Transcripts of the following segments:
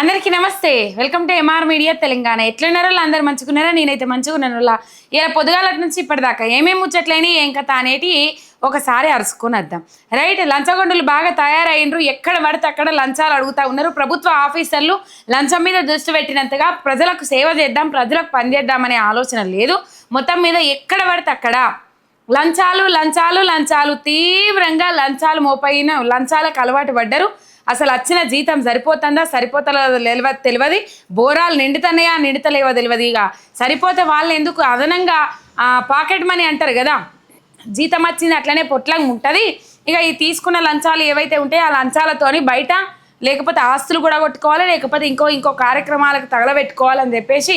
అందరికీ నమస్తే. Welcome to MR media Telangana. ఎట్లున్నారో అందరు మంచుకున్నారా నేనైతే మంచిగా ఉన్నాను ఇలా పొద్దుగాల నుంచి ఇప్పటిదాకా ఏమేమి ముచ్చట్లేని ఏం కథ అనేటి ఒకసారి అరుచుకొని వద్దాం. రైట్ లంచగొండలు బాగా తయారైనరు ఎక్కడ పడితే అక్కడ లంచాలు అడుగుతా ఉన్నారు. ప్రభుత్వ ఆఫీసర్లు లంచం మీద దృష్టి పెట్టినంతగా ప్రజలకు సేవ చేద్దాం ప్రజలకు పనిచేద్దామనే ఆలోచన లేదు. మొత్తం మీద ఎక్కడ పడితే అక్కడ లంచాలు లంచాలు లంచాలు తీవ్రంగా లంచాలు మోపైన లంచాలకు అలవాటు పడ్డారు. అసలు వచ్చిన జీతం సరిపోతుందా? సరిపోతలేదో తెలియదు తెలియదు బోరాలు నిండుతున్నాయా? నిండుతలేవో తెలియదు ఇక? సరిపోతే వాళ్ళు ఎందుకు అదనంగా పాకెట్ మనీ అంటారు కదా? జీతం వచ్చింది అట్లనే పొట్లంగా ఉంటుంది. ఇక ఈ తీసుకున్న లంచాలు ఏవైతే ఉంటాయో ఆ లంచాలతోని బయట లేకపోతే ఆస్తులు కూడా కొట్టుకోవాలి లేకపోతే ఇంకో ఇంకో కార్యక్రమాలకు తగలబెట్టుకోవాలని చెప్పేసి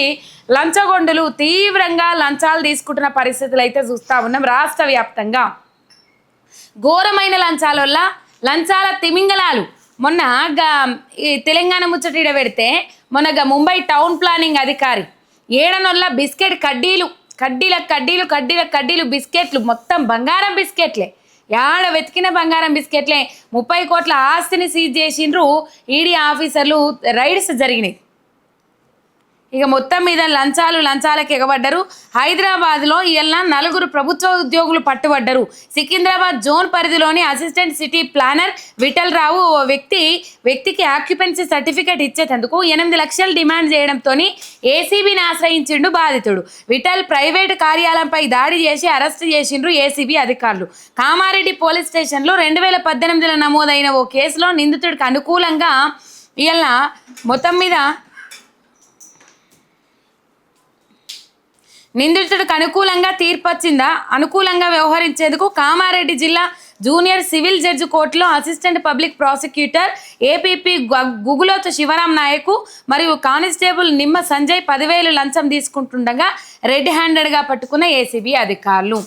లంచగొండులు తీవ్రంగా లంచాలు తీసుకుంటున్న పరిస్థితులు అయితే చూస్తూ ఉన్నాం రాష్ట్ర వ్యాప్తంగా. ఘోరమైన లంచాల వల్ల లంచాల తిమింగలాలు మొన్న గ ఈ తెలంగాణ ముచ్చట ఈడ పెడితే మొన్న గ ముంబై టౌన్ ప్లానింగ్ అధికారి ఏడనొల్ల బిస్కెట్ కడ్డీలు కడ్డీల కడ్డీలు కడ్డీల కడ్డీలు బిస్కెట్లు మొత్తం బంగారం బిస్కెట్లే. యాడ వెతికిన బంగారం బిస్కెట్లే. ముప్పై కోట్ల ఆస్తిని సీజ్ చేసిండ్రు ఈడీ ఆఫీసర్లు రైడ్స్ జరిగినాయి. ఇక మొత్తం మీద లంచాలు లంచాలకు ఎగబడ్డరు. హైదరాబాద్లో ఇవాళ నలుగురు ప్రభుత్వ ఉద్యోగులు పట్టుబడ్డరు. సికింద్రాబాద్ జోన్ పరిధిలోని assistant city planner Vittal Rao ఓ వ్యక్తి వ్యక్తికి ఆక్యుపెన్సీ సర్టిఫికేట్ ఇచ్చేటందుకు ఎనిమిది లక్షలు డిమాండ్ చేయడంతో ఏసీబీని ఆశ్రయించిండు బాధితుడు. విఠల్ ప్రైవేటు కార్యాలయంపై దాడి చేసి అరెస్ట్ చేసిండ్రు ఏసీబీ అధికారులు. కామారెడ్డి పోలీస్ స్టేషన్లో రెండు వేల పద్దెనిమిదిలో నమోదైన ఓ కేసులో నిందితుడికి అనుకూలంగా ఇవాళ మొత్తం మీద నిందితుడికి అనుకూలంగా తీర్పు వచ్చిందా అనుకూలంగా వ్యవహరించేందుకు కామారెడ్డి జిల్లా జూనియర్ సివిల్ జడ్జి కోర్టులో assistant public prosecutor APP Gugulothu Shivaram Naik మరియు కానిస్టేబుల్ నిమ్మ సంజయ్ పదివేలు లంచం తీసుకుంటుండగా రెడ్ హ్యాండెడ్గా పట్టుకున్న ఏసీబీ అధికారులు.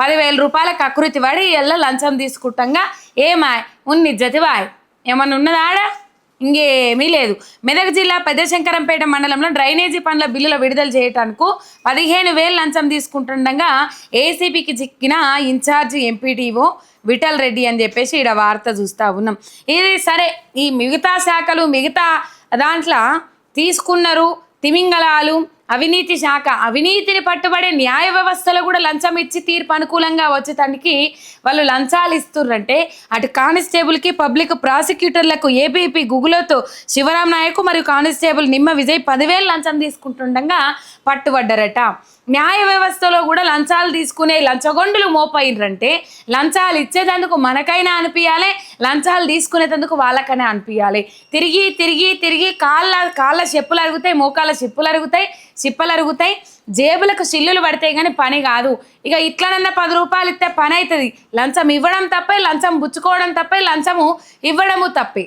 పదివేల రూపాయల కకృతి పడి ఎల్ల లంచం తీసుకుంటాగా ఏమాయ్ ఉన్ని జతివాయ్. ఏమన్నా ఉన్నదాడా? ఇంకేమీ లేదు. మెదక్ జిల్లా పెద్దశంకరంపేట మండలంలో డ్రైనేజీ పనుల బిల్లుల విడుదల చేయటానికి పదిహేను వేలు లంచం తీసుకుంటుండగా ఏసీబీకి చిక్కిన ఇన్ఛార్జ్ ఎంపీటీఓ విఠల్ రెడ్డి అని చెప్పేసి ఈడ వార్త చూస్తూ ఉన్నాం. ఇది సరే ఈ మిగతా శాఖలు మిగతా దాంట్లో తీసుకున్నారు తిమింగలాలు అవినీతి శాఖ అవినీతిని పట్టుబడే న్యాయ వ్యవస్థలో కూడా లంచం ఇచ్చి తీర్పు అనుకూలంగా వచ్చేటానికి వాళ్ళు లంచాలు ఇస్తుర్రంటే అటు కానిస్టేబుల్కి పబ్లిక్ ప్రాసిక్యూటర్లకు ఏబీపీ గుగులతో శివరాం నాయకు మరియు కానిస్టేబుల్ నిమ్మ విజయ్ పదివేలు లంచం తీసుకుంటుండగా పట్టుబడ్డారట. న్యాయ వ్యవస్థలో కూడా లంచాలు తీసుకునే లంచగొండులు మోపైనరంటే లంచాలు ఇచ్చేటందుకు మనకైనా అనిపించాలి లంచాలు తీసుకునేటందుకు వాళ్ళకైనా అనిపించాలి తిరిగి తిరిగి తిరిగి కాళ్ళ కాళ్ళ చెప్పులు అరుగుతాయి మోకాళ్ళ చెప్పులు అరుగుతాయి చిప్పలు అరుగుతాయి జేబులకు చిల్లులు పడితే కానీ పని కాదు. ఇక ఇట్లనన్నా పది రూపాయలు ఇస్తే పని అవుతుంది లంచం ఇవ్వడం తప్పే లంచం పుచ్చుకోవడం తప్పే లంచము ఇవ్వడము తప్పే.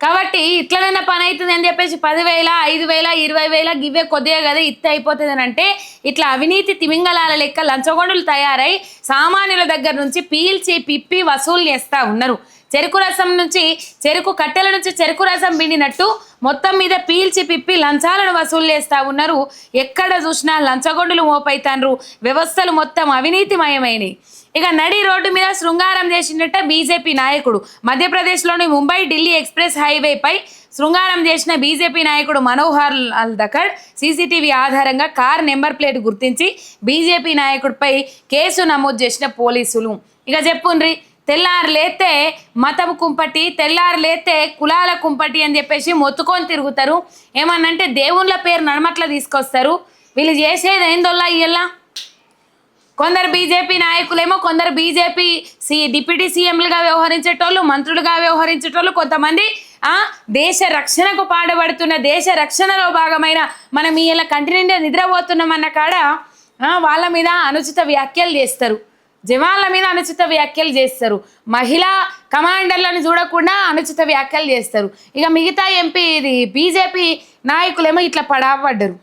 కాబట్టి ఇట్లనైనా పని అవుతుంది అని చెప్పేసి పదివేల ఐదు వేల ఇరవై వేల గివే కొద్దిగా కదా ఇత్త అయిపోతుంది అని అంటే ఇట్లా అవినీతి తిమింగలాల లెక్క లంచగొండలు తయారై సామాన్యుల దగ్గర నుంచి పీల్చి పిప్పి వసూలు చేస్తూ ఉన్నారు. చెరుకు రసం నుంచి చెరుకు కట్టెల నుంచి చెరుకు రసం పిండినట్టు మొత్తం మీద పీల్చి పిప్పి లంచాలను వసూలు చేస్తూ ఉన్నారు. ఎక్కడ చూసినా లంచగొండులు మోపైతాన్రు. వ్యవస్థలు మొత్తం అవినీతిమయమైనవి ఇక నడి రోడ్డు మీద శృంగారం చేసినట్ట బీజేపీ నాయకుడు. మధ్యప్రదేశ్లోని ముంబై ఢిల్లీ ఎక్స్ప్రెస్ హైవేపై శృంగారం చేసిన బీజేపీ నాయకుడు మనోహర్ లాల్ దకర్ సీసీటీవీ ఆధారంగా కార్ నెంబర్ ప్లేట్ గుర్తించి బీజేపీ నాయకుడిపై కేసు నమోదు చేసిన పోలీసులు. ఇక చెప్పుండ్రి తెల్లారు లేతే మతపు కుంపటి తెల్లారు లేతే కులాల కుంపటి అని చెప్పేసి మొత్తుకొని తిరుగుతారు. ఏమన్నంటే దేవుళ్ళ పేరు నడమట్ల తీసుకొస్తారు. వీళ్ళు చేసేది ఏందోల్లా ఇయ్యల్లా? కొందరు బీజేపీ నాయకులేమో కొందరు బీజేపీ సి డిప్యూటీ సీఎంలుగా వ్యవహరించేటోళ్ళు మంత్రులుగా వ్యవహరించేటోళ్ళు కొంతమంది ఆ దేశ రక్షణకు పాడబడుతున్న దేశ రక్షణలో భాగమైన మనం ఇలా కంటి నిండా నిద్రపోతున్నామన్న కాడ వాళ్ళ మీద అనుచిత వ్యాఖ్యలు చేస్తారు. జవాన్ల మీద అనుచిత వ్యాఖ్యలు చేస్తారు. మహిళా కమాండర్లను చూడకుండా అనుచిత వ్యాఖ్యలు చేస్తారు. ఇక మిగతా ఎంపీ ఇది బీజేపీ నాయకులేమో ఇట్లా పడాపడ్డరు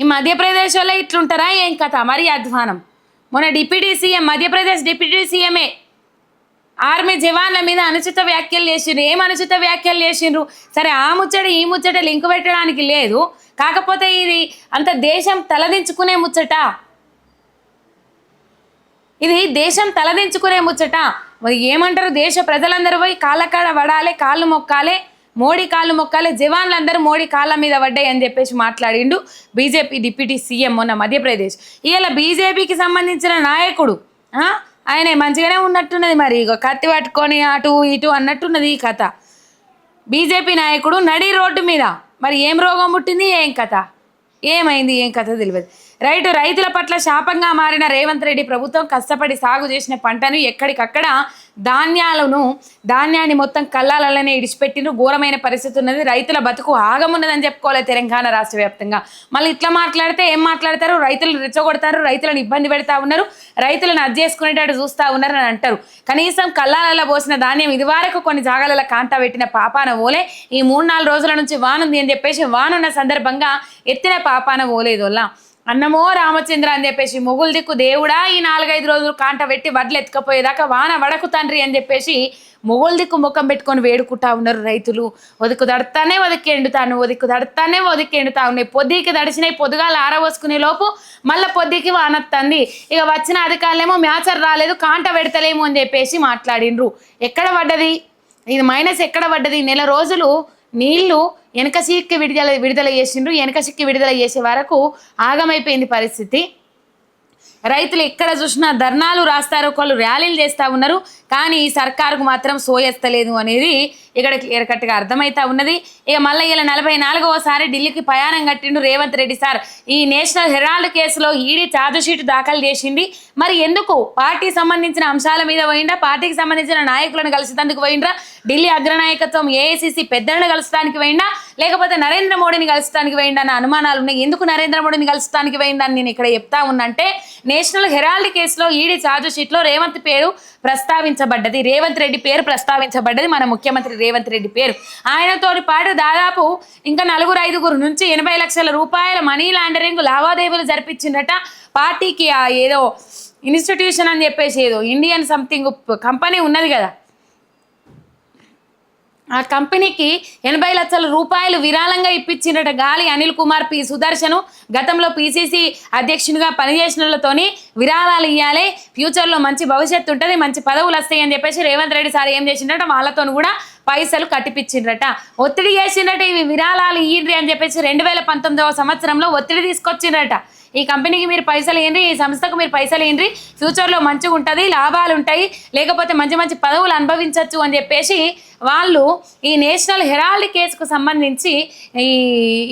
ఈ మధ్యప్రదేశ్ వల్ల ఇట్లుంటారా ఏం కథ? మరి అధ్వానం. మొన్న డిప్యూటీ సీఎం మధ్యప్రదేశ్ డిప్యూటీ సీఎంఏ ఆర్మీ జవాన్ల మీద అనుచిత వ్యాఖ్యలు చేసిండ్రు. ఏం అనుచిత వ్యాఖ్యలు చేసిండ్రు? సరే ఆ ముచ్చట ఈ ముచ్చట లింక్ పెట్టడానికి లేదు. కాకపోతే ఇది అంత దేశం తలదించుకునే ముచ్చట. ఇది దేశం తలదించుకునే ముచ్చట. మరి ఏమంటారు దేశ ప్రజలందరూ పోయి కాళ్ళ కాడ పడాలి కాళ్ళు మొక్కాలే? మోడీ కాళ్ళు మొక్కాలే జవాన్లందరూ మోడీ కాళ్ళ మీద పడ్డాయి అని చెప్పేసి మాట్లాడిండు బీజేపీ డిప్యూటీ సీఎం మొన్న మధ్యప్రదేశ్. ఇవాళ బీజేపీకి సంబంధించిన నాయకుడు ఆయన మంచిగానే ఉన్నట్టున్నది మరి. ఇక కత్తి పట్టుకొని అటు ఇటు అన్నట్టున్నది ఈ కథ. బీజేపీ నాయకుడు నడి రోడ్డు మీద. మరి ఏం రోగం పుట్టింది ఏం కథ? ఏమైంది ఏం కథ తెలియదు. రైతు రైతుల పట్ల శాపంగా మారిన రేవంత్ రెడ్డి ప్రభుత్వం కష్టపడి సాగు చేసిన పంటను ఎక్కడికక్కడ ధాన్యాలను ధాన్యాన్ని మొత్తం కళ్ళాలనే ఇడిచిపెట్టిన ఘోరమైన పరిస్థితి ఉన్నది. రైతుల బతుకు ఆగమున్నదని చెప్పుకోవాలి తెలంగాణ రాష్ట్ర వ్యాప్తంగా. మళ్ళీ ఇట్లా మాట్లాడితే ఏం మాట్లాడతారు? రైతులు రెచ్చగొడతారు రైతులను ఇబ్బంది పెడతా ఉన్నారు రైతులను అది చేసుకునేటట్టు చూస్తా ఉన్నారు అని అంటారు. కనీసం కళ్ళాలలో పోసిన ధాన్యం ఇదివరకు కొన్ని జాగాలలో కాంతా పెట్టిన పాపాన ఓలే ఈ మూడు నాలుగు రోజుల నుంచి వానుంది అని చెప్పేసి వానున్న సందర్భంగా ఎత్తిన పాపాన ఓలేదు వల్ల అన్నమో రామచంద్ర అని చెప్పేసి మొగులు దిక్కు దేవుడా ఈ నాలుగైదు రోజులు కాంట పెట్టి వడ్లు ఎత్తుకపోయేదాకా వాన వడకు తండ్రి అని చెప్పేసి మొగులు దిక్కు ముఖం పెట్టుకొని వేడుకుంటా ఉన్నారు రైతులు. ఒదుకు దడతానే ఒదికి ఎండుతాను ఒదికు దడతానే ఒదికి ఎండుతా ఉన్నాయి పొద్దుకి దడిచినాయి పొద్దుగాలు ఆరవోసుకునే లోపు మళ్ళీ పొద్దుకి వానత్తంది ఇక వచ్చిన అధికారులేమో మ్యాచర్ రాలేదు కాంట పెడతలేము అని చెప్పేసి మాట్లాడిండ్రు. ఎక్కడ పడ్డది? ఇది మైనస్ ఎక్కడ పడ్డది? నెల రోజులు నీళ్ళు వెనక సిక్కి విడుదల విడుదల చేసిండ్రు వెనక సిక్కి విడుదల చేసే వరకు ఆగమైపోయింది పరిస్థితి. రైతులు ఎక్కడ చూసినా ధర్నాలు రాస్తారు ఒకళ్ళు ర్యాలీలు చేస్తూ ఉన్నారు. కానీ ఈ సర్కారుకు మాత్రం సోయెస్తలేదు అనేది ఇక్కడ క్లియర్ కట్గా ఉన్నది. ఇక మళ్ళీ ఇలా నలభై నాలుగవసారి ఢిల్లీకి ప్రయాణం కట్టిండు రేవంత్ రెడ్డి సార్. ఈ నేషనల్ హెరాల్డ్ కేసులో ఈడీ ఛార్జ్షీట్ దాఖలు చేసింది. మరి ఎందుకు? పార్టీ సంబంధించిన అంశాల మీద పోయిండా పార్టీకి సంబంధించిన నాయకులను కలిసేందుకు పోయిండ్రా? ఢిల్లీ అగ్రనాయకత్వం ఏఐసిసి పెద్దలను కలుసడానికి పోయిందా లేకపోతే నరేంద్ర మోడీని కలుస్తానికి వేయండి అన్న అనుమానాలు ఉన్నాయి. ఎందుకు నరేంద్ర మోడీని కలుస్తానికి వేయండి అని నేను ఇక్కడ చెప్తా ఉన్నంటే నేషనల్ హెరాల్డ్ కేసులో ఈడీ ఛార్జ్షీట్లో రేవంత్ పేరు ప్రస్తావించబడ్డది. రేవంత్ రెడ్డి పేరు ప్రస్తావించబడ్డది. మన ముఖ్యమంత్రి రేవంత్ రెడ్డి పేరు. ఆయనతో పాటు దాదాపు ఇంకా నలుగురు ఐదుగురు నుంచి ఎనభై లక్షల రూపాయల మనీ లాండరింగ్ లావాదేవీలు జరిపించిందట. పార్టీకి ఆ ఏదో ఇన్స్టిట్యూషన్ అని చెప్పేసి ఏదో ఇండియన్ సంథింగ్ కంపెనీ ఉన్నది కదా. ఆ కంపెనీకి ఎనభై లక్షల రూపాయలు విరాళంగా ఇప్పించినట గాలి అనిల్ కుమార్ పి. సుదర్శను. గతంలో పిసిసి అధ్యక్షునిగా పనిచేసినలతోని విరాళాలు ఇవ్వాలి ఫ్యూచర్లో మంచి భవిష్యత్తు ఉంటుంది మంచి పదవులు వస్తాయి అని చెప్పేసి రేవంత్ రెడ్డి సార్ ఏం చేసిండట వాళ్ళతో కూడా పైసలు కట్టిపించిండ్రట ఒత్తిడి చేసిండట ఇవి విరాళాలు ఇయ్యండి అని చెప్పేసి రెండు వేల పంతొమ్మిదవ సంవత్సరంలో ఒత్తిడి తీసుకొచ్చిండ్రట. ఈ కంపెనీకి మీరు పైసలు ఏంటి ఈ సంస్థకు మీరు పైసలు ఏంటి ఫ్యూచర్లో మంచిగా ఉంటుంది లాభాలు ఉంటాయి లేకపోతే మంచి మంచి పదవులు అనుభవించవచ్చు అని చెప్పేసి వాళ్ళు ఈ నేషనల్ హెరాల్డ్ కేసుకు సంబంధించి ఈ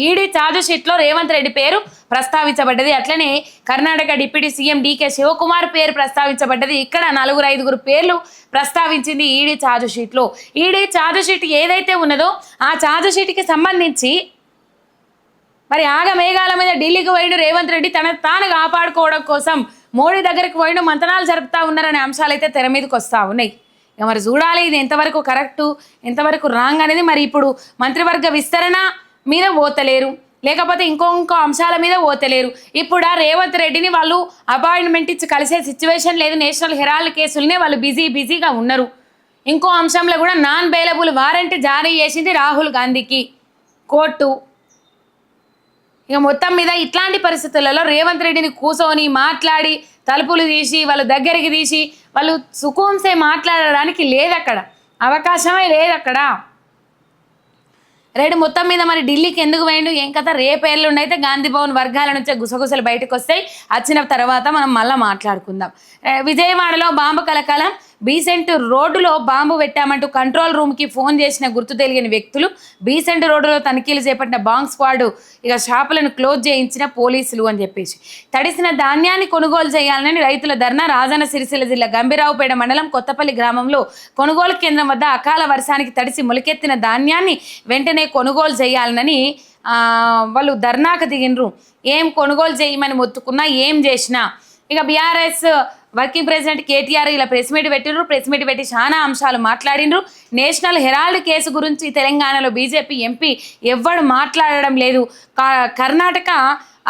ఈడీ ఛార్జ్షీట్లో రేవంత్ రెడ్డి పేరు ప్రస్తావించబడ్డది. అట్లనే Karnataka deputy CM DK Shivakumar పేరు ప్రస్తావించబడ్డది. ఇక్కడ నలుగురు ఐదుగురు పేర్లు ప్రస్తావించింది ఈడీ ఛార్జ్షీట్లో ఈడీ ఛార్జ్షీట్ ఏదైతే ఉన్నదో ఆ ఛార్జ్షీట్కి సంబంధించి మరి ఆగ మేఘాల మీద ఢిల్లీకి పోయిడు రేవంత్ రెడ్డి. తన తాను కాపాడుకోవడం కోసం మోడీ దగ్గరికి పోయిడు. మంతనాలు జరుపుతా ఉన్నారనే అంశాలు అయితే తెర మీదకి వస్తూ ఉన్నాయి. ఇక మరి చూడాలి ఇది ఎంతవరకు కరెక్టు ఎంతవరకు రాంగ్ అనేది. మరి ఇప్పుడు మంత్రివర్గ విస్తరణ మీద పోతలేరు లేకపోతే ఇంకో ఇంకో అంశాల మీద పోతలేరు ఇప్పుడు ఆ రేవంత్ రెడ్డిని వాళ్ళు అపాయింట్మెంట్ ఇచ్చి కలిసే సిచ్యువేషన్ లేదు. నేషనల్ హెరాల్డ్ కేసులనే వాళ్ళు బిజీ బిజీగా ఉన్నారు. ఇంకో అంశంలో కూడా నాన్ బెయిలబుల్ వారెంట్ జారీ చేసింది రాహుల్ గాంధీకి. కోర్టు. ఇక మొత్తం మీద ఇట్లాంటి పరిస్థితులలో రేవంత్ రెడ్డిని కూర్చొని మాట్లాడి తలుపులు తీసి వాళ్ళ దగ్గరికి తీసి వాళ్ళు సుఖంసే మాట్లాడడానికి లేదు అక్కడ అవకాశమే లేదు అక్కడ రేడు మొత్తం మీద మరి ఢిల్లీకి ఎందుకు పోయిండు? ఏం కథ? రేపేళ్ళుండి అయితే గాంధీ భవన్ వర్గాల నుంచి గుసగుసలు బయటకు వస్తాయి. వచ్చిన తర్వాత మనం మళ్ళీ మాట్లాడుకుందాం. విజయవాడలో బాంబు కలకాలం. బీసెంట్ రోడ్డులో బాంబు పెట్టామంటూ కంట్రోల్ రూమ్కి ఫోన్ చేసిన గుర్తు తెలియని వ్యక్తులు బీసెంట్ రోడ్డులో తనిఖీలు చేపట్టిన బాంబ్ స్క్వాడ్ ఇక షాపులను క్లోజ్ చేయించిన పోలీసులు అని చెప్పేసి. తడిసిన ధాన్యాన్ని కొనుగోలు చేయాలని రైతుల ధర్నా రాజన్న సిరిసిల్ల జిల్లా గంభీరావుపేట మండలం కొత్తపల్లి గ్రామంలో కొనుగోలు కేంద్రం వద్ద అకాల వర్షానికి తడిసి మొలకెత్తిన ధాన్యాన్ని వెంటనే కొనుగోలు చేయాలని వాళ్ళు ధర్నాకు దిగినరు. ఏం కొనుగోలు చేయమని మొత్తుకున్నా ఏం చేసినా ఇక బీఆర్ఎస్ వర్కింగ్ ప్రెసిడెంట్ కేటీఆర్ ఇలా ప్రెస్ మీట్ పెట్టిండ్రు. ప్రెస్ మీట్ పెట్టి చాలా అంశాలు మాట్లాడిండ్రు. నేషనల్ హెరాల్డ్ కేసు గురించి తెలంగాణలో బీజేపీ ఎంపీ ఎవ్వడు మాట్లాడడం లేదు. కర్ణాటక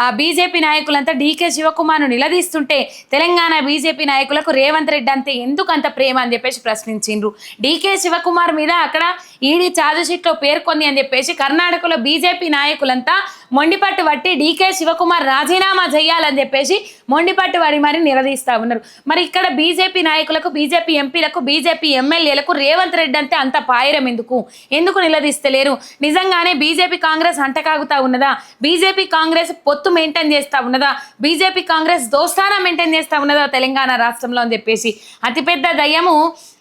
ఆ బీజేపీ నాయకులంతా డీకే శివకుమార్ను నిలదీస్తుంటే తెలంగాణ బీజేపీ నాయకులకు రేవంత్ రెడ్డి అంతే ఎందుకు అంత ప్రేమ అని చెప్పేసి ప్రశ్నించిండ్రు. డీకే శివకుమార్ మీద అక్కడ ఈడీ ఛార్జ్షీట్లో పేర్కొంది అని చెప్పేసి కర్ణాటకలో బీజేపీ నాయకులంతా మొండిపట్టు పట్టి డీకే శివకుమార్ రాజీనామా చేయాలని చెప్పేసి మొండిపట్టు వారి మరి నిలదీస్తా ఉన్నారు. మరి ఇక్కడ బీజేపీ నాయకులకు బీజేపీ ఎంపీలకు బీజేపీ ఎమ్మెల్యేలకు రేవంత్ రెడ్డి అంటే అంత పాయరం ఎందుకు? ఎందుకు నిలదీస్తలేరు? నిజంగానే బీజేపీ కాంగ్రెస్ అంటకాగుతా ఉన్నదా? బీజేపీ కాంగ్రెస్ పొత్తు మెయింటైన్ చేస్తా ఉన్నదా? బీజేపీ కాంగ్రెస్ దోస్తానా మెయింటైన్ చేస్తా ఉన్నదా తెలంగాణ రాష్ట్రంలో అని చెప్పేసి? అతిపెద్ద దయ్యము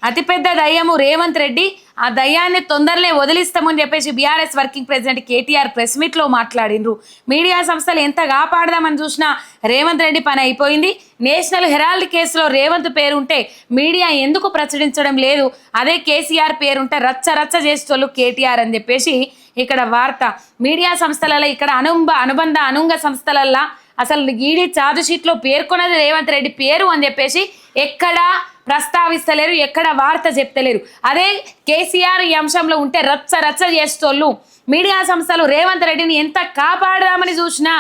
అతిపెద్ద దయ్యము రేవంత్ రెడ్డి ఆ దయ్యాన్ని తొందరనే వదిలిస్తామని చెప్పేసి BRS working president KTR press మీట్లో మాట్లాడిండ్రు. మీడియా సంస్థలు ఎంత కాపాడదామని చూసినా రేవంత్ రెడ్డి పని అయిపోయింది. నేషనల్ హెరాల్డ్ కేసులో రేవంత్ పేరుంటే మీడియా ఎందుకు ప్రచురించడం లేదు? అదే కేసీఆర్ పేరుంటే రచ్చ రచ్చ చేసేటోళ్ళు కేటీఆర్ అని చెప్పేసి ఇక్కడ వార్త. మీడియా సంస్థలలో ఇక్కడ అనుంబ అనుబంధ అనుంగ సంస్థలల్లో అసలు ఈడీ ఛార్జ్ షీట్లో పేర్కొన్నది రేవంత్ రెడ్డి పేరు అని చెప్పేసి ఎక్కడా ప్రస్తావిస్తలేరు ఎక్కడ వార్త చెప్తలేరు. అదే కేసీఆర్ ఈ అంశంలో ఉంటే రచ్చ రచ్చ చేస్తోళ్ళు. మీడియా సంస్థలు రేవంత్ రెడ్డిని ఎంత కాపాడదామని చూసినా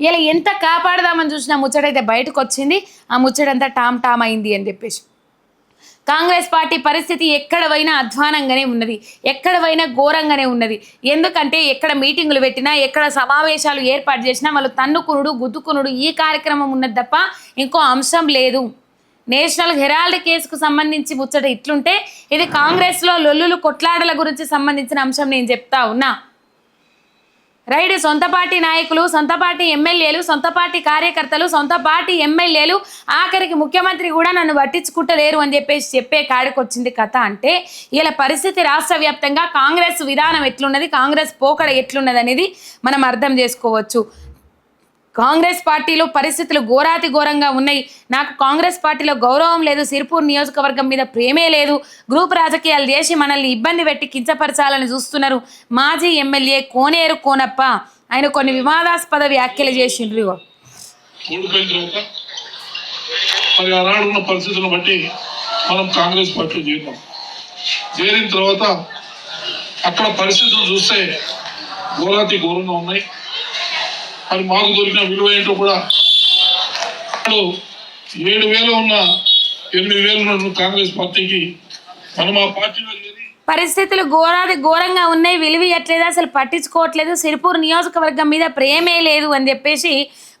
ఇలా ఎంత కాపాడదామని చూసినా ముచ్చటైతే బయటకు వచ్చింది. ఆ ముచ్చటంతా టామ్ టామ్ అయింది అని చెప్పేసి. కాంగ్రెస్ పార్టీ పరిస్థితి ఎక్కడ పోయినా అధ్వానంగానే ఉన్నది. ఎక్కడ పోయినా ఘోరంగానే ఉన్నది. ఎందుకంటే ఎక్కడ మీటింగులు పెట్టినా ఎక్కడ సమావేశాలు ఏర్పాటు చేసినా వాళ్ళు తన్నుకునుడు గుద్దుకునుడు ఈ కార్యక్రమం ఉన్నది తప్ప ఇంకో అంశం లేదు. నేషనల్ హెరాల్డ్ కేసుకు సంబంధించి ముచ్చట ఇట్లుంటే ఇది కాంగ్రెస్లో లొల్లులు కొట్లాడల గురించి సంబంధించిన అంశం నేను చెప్తా ఉన్నా. రైడ్ సొంత పార్టీ నాయకులు సొంత పార్టీ ఎమ్మెల్యేలు సొంత పార్టీ కార్యకర్తలు సొంత పార్టీ ఎమ్మెల్యేలు ఆఖరికి ముఖ్యమంత్రి కూడా నన్ను పట్టించుకుంటలేరు అని చెప్పేసి చెప్పే కాడికి వచ్చింది కథ అంటే ఇలా పరిస్థితి రాష్ట్ర వ్యాప్తంగా కాంగ్రెస్ విధానం ఎట్లున్నది కాంగ్రెస్ పోకడ ఎట్లున్నది అనేది మనం అర్థం చేసుకోవచ్చు. కాంగ్రెస్ పార్టీలో పరిస్థితులు ఘోరాతి ఘోరంగా ఉన్నాయి. నాకు కాంగ్రెస్ పార్టీలో గౌరవం లేదు సిరిపూర్ నియోజకవర్గం మీద ప్రేమే లేదు. గ్రూప్ రాజకీయాలు చేసి మనల్ని ఇబ్బంది పెట్టి కించపరచాలని చూస్తున్నారు. మాజీ ఎమ్మెల్యే కోనేరు కోనప్ప ఆయన కొన్ని వివాదాస్పద వ్యాఖ్యలు చేసిండ్రు. మరి ఆనాడు ఉన్న పరిస్థితులను బట్టి మనం కాంగ్రెస్ పార్టీలో చేరినాం. చేరిన తర్వాత అక్కడ పరిస్థితులు చూస్తే ఘోరాతి ఘోరంగా ఉన్నాయి. మరి మాకు దొరికిన విలువ ఏంటో కూడా ఏడు వేలు ఉన్న ఎనిమిది వేలు కాంగ్రెస్ పార్టీకి మనం ఆ పార్టీలో పరిస్థితులు ఘోరాది ఘోరంగా ఉన్నాయి. విలువయట్లేదు అసలు పట్టించుకోవట్లేదు. సిరిపూర్ నియోజకవర్గం మీద ప్రేమే లేదు అని చెప్పేసి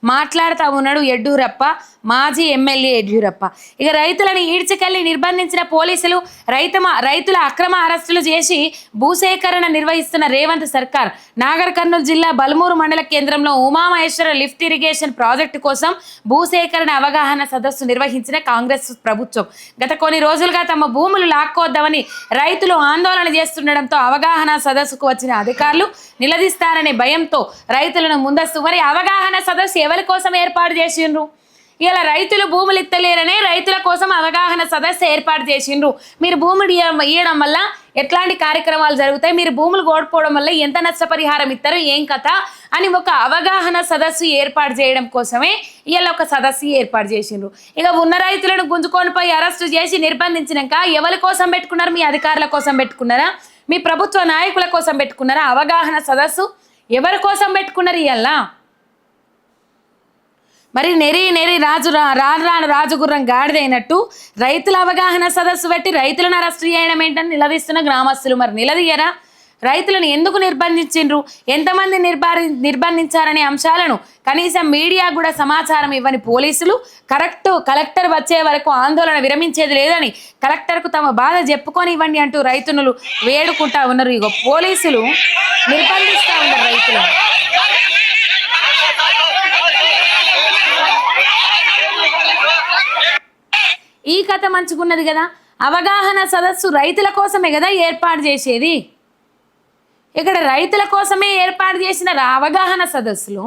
మాట్లాడుతూ ఉన్నాడు యడ్యూరప్ప మాజీ ఎమ్మెల్యే యడ్యూరప్ప. ఇక రైతులను ఈడ్చికెళ్ళి నిర్బంధించిన పోలీసులు రైతు రైతుల అక్రమ అరెస్టులు చేసి భూసేకరణ నిర్వహిస్తున్న రేవంత్ సర్కార్. నాగర్ కర్నూలు జిల్లా బలమూరు మండల కేంద్రంలో ఉమామహేశ్వర లిఫ్ట్ ఇరిగేషన్ ప్రాజెక్టు కోసం భూసేకరణ అవగాహన సదస్సు నిర్వహించిన కాంగ్రెస్ ప్రభుత్వం. గత కొన్ని రోజులుగా తమ భూములు లాక్కోద్దామని రైతులు ఆందోళన చేస్తుండడంతో అవగాహన సదస్సుకు వచ్చిన అధికారులు నిలదీస్తారనే భయంతో రైతులను ముందస్తు. మరి అవగాహన సదస్సు ఎవరి కోసం ఏర్పాటు చేసిండ్రు? ఇలా రైతులు భూములు ఇత్తలేరనే రైతుల కోసం అవగాహన సదస్సు ఏర్పాటు చేసిండ్రు. మీరు భూములు ఇవ్వడం ఇయ్యడం వల్ల ఎట్లాంటి కార్యక్రమాలు జరుగుతాయి? మీరు భూములు కోల్పోవడం వల్ల ఎంత నష్టపరిహారం ఇస్తారు ఏం కథ? అని ఒక అవగాహన సదస్సు ఏర్పాటు చేయడం కోసమే ఇలా ఒక సదస్సు ఏర్పాటు చేసిండ్రు. ఇక ఉన్న రైతులను గుంజుకొని పోయి అరెస్టు చేసి నిర్బంధించినాక ఎవరి కోసం పెట్టుకున్నారు? మీ అధికారుల కోసం పెట్టుకున్నారా? మీ ప్రభుత్వ నాయకుల కోసం పెట్టుకున్నారా? అవగాహన సదస్సు ఎవరి కోసం పెట్టుకున్నారు ఇలా మరి నెరి నెరి రాజు రా- రాను రాను రాజుగుర్రం గాడిదైనట్టు రైతుల అవగాహన సదస్సు పెట్టి రైతులను అరెస్ట్ చేయడం ఏంటని నిలదీస్తున్న గ్రామస్తులు మరి నిలదీయరా? రైతులను ఎందుకు నిర్బంధించిండ్రు? ఎంతమంది నిర్బారి నిర్బంధించారనే అంశాలను కనీసం మీడియా కూడా సమాచారం ఇవ్వని పోలీసులు కరెక్ట్ కలెక్టర్ వచ్చే వరకు ఆందోళన విరమించేది లేదని కలెక్టర్కు తమ బాధ చెప్పుకొని ఇవ్వండి అంటూ రైతులు వేడుకుంటా ఉన్నారు. ఇగో పోలీసులు నిర్బంధిస్తూ ఉన్నారు రైతులను ఈ కథ మంచుకున్నది కదా? అవగాహన సదస్సు రైతుల కోసమే కదా ఏర్పాటు చేసేది? ఇక్కడ రైతుల కోసమే ఏర్పాటు చేసిన అవగాహన సదస్సులు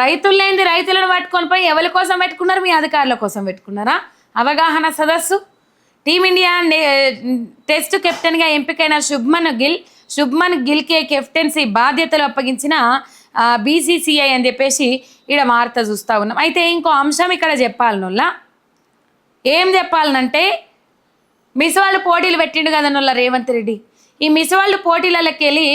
రైతులు లేని రైతులను పట్టుకొని పోయి ఎవరి కోసం పెట్టుకున్నారు? మీ అధికారుల కోసం పెట్టుకున్నారా? అవగాహన సదస్సు. టీమిండియా టెస్ట్ కెప్టెన్గా ఎంపికైన శుభ్మన్ గిల్ శుభ్మన్ గిల్కే కెప్టెన్సీ బాధ్యతలు అప్పగించిన బీసీసీఐ అని చెప్పేసి ఇక్కడ వార్త చూస్తూ ఉన్నాం. అయితే ఇంకో అంశం ఇక్కడ చెప్పాలనుల్లా. ఏం చెప్పాలనంటే మిస్ వాళ్ళు పోటీలు పెట్టిండు కదా రేవంత్ రెడ్డి. ఈ మిస్ వాళ్ళు పోటీలలోకి వెళ్ళి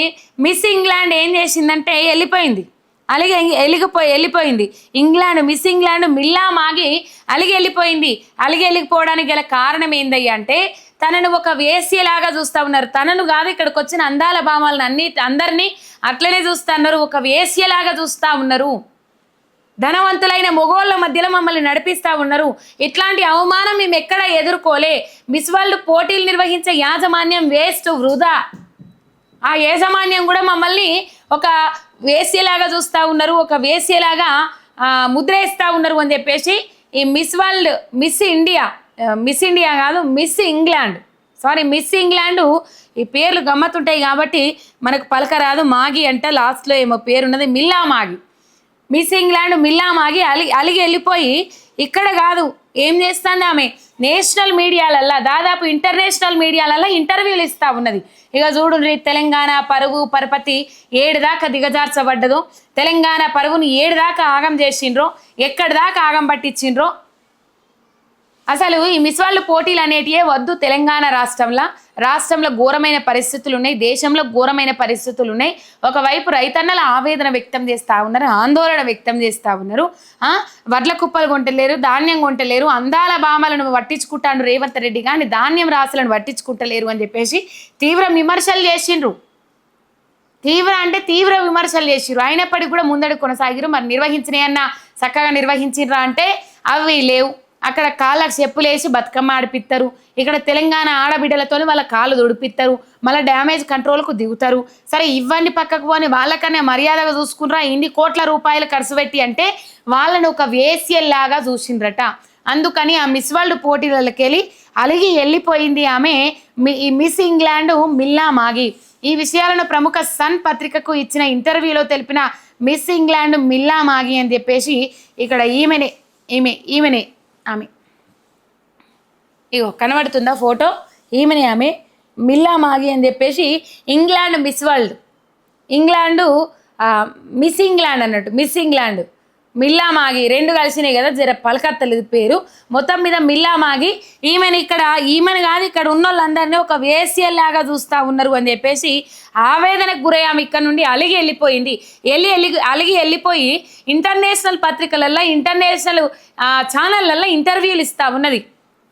మిస్ ఇంగ్లాండ్ ఏం చేసిందంటే వెళ్ళిపోయింది. అలిగి ఎలిగిపోయి వెళ్ళిపోయింది. England Miss England Milla Magee అలిగి వెళ్ళిపోయింది. అలిగి వెళ్ళిపోవడానికి గల కారణం ఏందయ్యా అంటే తనను ఒక వేశ్యలాగా చూస్తా ఉన్నారు. తనను కాదు ఇక్కడికి వచ్చిన అందాల భామాలను అన్ని అందరినీ అట్లనే చూస్తా ఉన్నారు. ఒక వేశ్యలాగా చూస్తా ఉన్నారు. ధనవంతులైన మొగోళ్ళ మధ్యలో మమ్మల్ని నడిపిస్తా ఉన్నారు. ఇట్లాంటి అవమానం మేము ఎక్కడ ఎదుర్కోలే. మిస్ వరల్డ్ పోటీలు నిర్వహించే యాజమాన్యం వేస్ట్ వృధా. ఆ యాజమాన్యం కూడా మమ్మల్ని ఒక వేసేలాగా చూస్తూ ఉన్నారు ఒక వేసేలాగా ముద్రేస్తూ ఉన్నారు అని చెప్పేసి ఈ Miss World Miss India Miss India కాదు Miss England. Sorry Miss England ఈ పేర్లు గమ్మత్తుంటాయి కాబట్టి మనకు పలకరాదు. మాగి అంటే లాస్ట్లో ఏమో పేరు ఉన్నది మిల్లా మాగి. మిస్ ఇంగ్లాండ్ మిల్లా మాగి అలిగి అలిగి వెళ్ళిపోయి ఇక్కడ కాదు. ఏం చేస్తుంది ఆమె? నేషనల్ మీడియాలల్లా దాదాపు ఇంటర్నేషనల్ మీడియాలల్లా ఇంటర్వ్యూలు ఇస్తా ఉన్నది. ఇక చూడు తెలంగాణ పరువు పరపతి ఏడు దాకా దిగజార్చబడ్డదు తెలంగాణ పరువును ఏడు దాకా ఆగం చేసిండ్రో ఎక్కడి దాకా ఆగం పట్టించిండ్రో అసలు ఈ మిస్ వరల్డ్ పోటీలు అనేటివే వద్దు తెలంగాణ రాష్ట్రంలో. రాష్ట్రంలో ఘోరమైన పరిస్థితులు ఉన్నాయి దేశంలో ఘోరమైన పరిస్థితులు ఉన్నాయి ఒకవైపు రైతన్నల ఆవేదన వ్యక్తం చేస్తూ ఉన్నారు ఆందోళన వ్యక్తం చేస్తూ ఉన్నారు. వడ్ల కుప్పలు కొంటలేరు ధాన్యం కొంటలేరు అందాల భామలను పట్టించుకుంటాను రేవంత్ రెడ్డి కానీ ధాన్యం రాసులను పట్టించుకుంటలేరు అని చెప్పేసి తీవ్ర విమర్శలు చేసిండ్రు. తీవ్ర అంటే తీవ్ర విమర్శలు చేసిర్రు అయినప్పటికీ కూడా ముందడు కొనసాగిరు మరి నిర్వహించినాయన్న చక్కగా నిర్వహించిర్రా అంటే అవి లేవు. అక్కడ కాళ్ళకు చెప్పులేసి బతుకమ్మ ఆడిపిస్తారు ఇక్కడ తెలంగాణ ఆడబిడ్డలతో వాళ్ళ కాళ్ళు దుడిపిస్తారు మళ్ళీ డ్యామేజ్ కంట్రోల్కు దిగుతారు. సరే ఇవ్వండి పక్కకు పోని వాళ్ళకనే మర్యాదగా చూసుకున్నారా ఇన్ని కోట్ల రూపాయలు ఖర్చు పెట్టి అంటే వాళ్ళని ఒక వేశ్యల్లాగా చూసిండ్రట. అందుకని ఆ మిస్ వరల్డ్ పోటీలకి వెళ్ళి అలిగి వెళ్ళిపోయింది ఆమె ఈ మిస్ ఇంగ్లాండ్ మిల్లా మాగి. ఈ విషయాలను ప్రముఖ సన్ పత్రికకు ఇచ్చిన ఇంటర్వ్యూలో తెలిపిన మిస్ ఇంగ్లాండ్ మిల్లా మాగి అని చెప్పేసి ఇక్కడ ఈమెనే ఈమె ఈమెనే ఆమె. ఇగో కనబడుతుందా ఫోటో? ఈమెని ఆమె మిల్లా మాగి అని చెప్పేసి England Miss World. England Miss England అన్నట్టు మిస్ ఇంగ్లాండ్. మిల్లా మాగి రెండు కలిసినాయి కదా జర పలకత్తలేదు పేరు. మొత్తం మీద మిల్లా మాగి ఈమెను ఇక్కడ ఈమెను కాదు ఇక్కడ ఉన్న వాళ్ళందరినీ ఒక వేసియల్ లాగా చూస్తూ ఉన్నారు అని చెప్పేసి ఆవేదనకు గురై ఆమె ఇక్కడ నుండి అలిగి వెళ్ళిపోయింది. వెళ్ళి వెళ్ళి అలిగి వెళ్ళిపోయి ఇంటర్నేషనల్ పత్రికలల్లో ఇంటర్నేషనల్ ఛానళ్ళల్లో ఇంటర్వ్యూలు ఇస్తా ఉన్నది.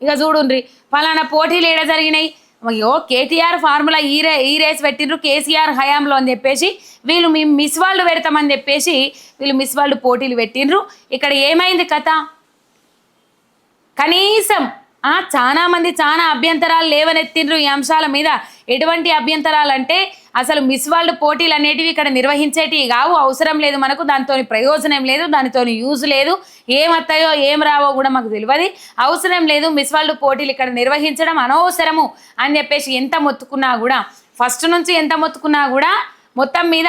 ఇక చూడుండ్రి పలానా పోటీలు ఏడ జరిగినాయి? అయ్యో కేటీఆర్ ఫార్ములా ఈ రే ఈ రేస్ పెట్టిండ్రు కేసీఆర్ హయాంలో అని చెప్పేసి వీళ్ళు మేము మిస్ వరల్డ్ పెడతామని చెప్పేసి వీళ్ళు మిస్ వరల్డ్ పోటీలు పెట్టిండ్రు. ఇక్కడ ఏమైంది కథ? కనీసం చాలా మంది చాలా అభ్యంతరాలు లేవనెత్తిండ్రు ఈ అంశాల మీద. ఎటువంటి అభ్యంతరాలు అంటే అసలు మిస్ వరల్డ్ పోటీలు అనేటివి ఇక్కడ నిర్వహించేటివి కావు. అవసరం లేదు మనకు దానితో ప్రయోజనం లేదు దానితో యూజ్ లేదు. ఏం వస్తాయో ఏం రావో కూడా మాకు తెలియదు. అవసరం లేదు మిస్ వరల్డ్ పోటీలు ఇక్కడ నిర్వహించడం అనవసరము అని చెప్పేసి ఎంత మొత్తుకున్నా కూడా ఫస్ట్ నుంచి ఎంత మొత్తుకున్నా కూడా మొత్తం మీద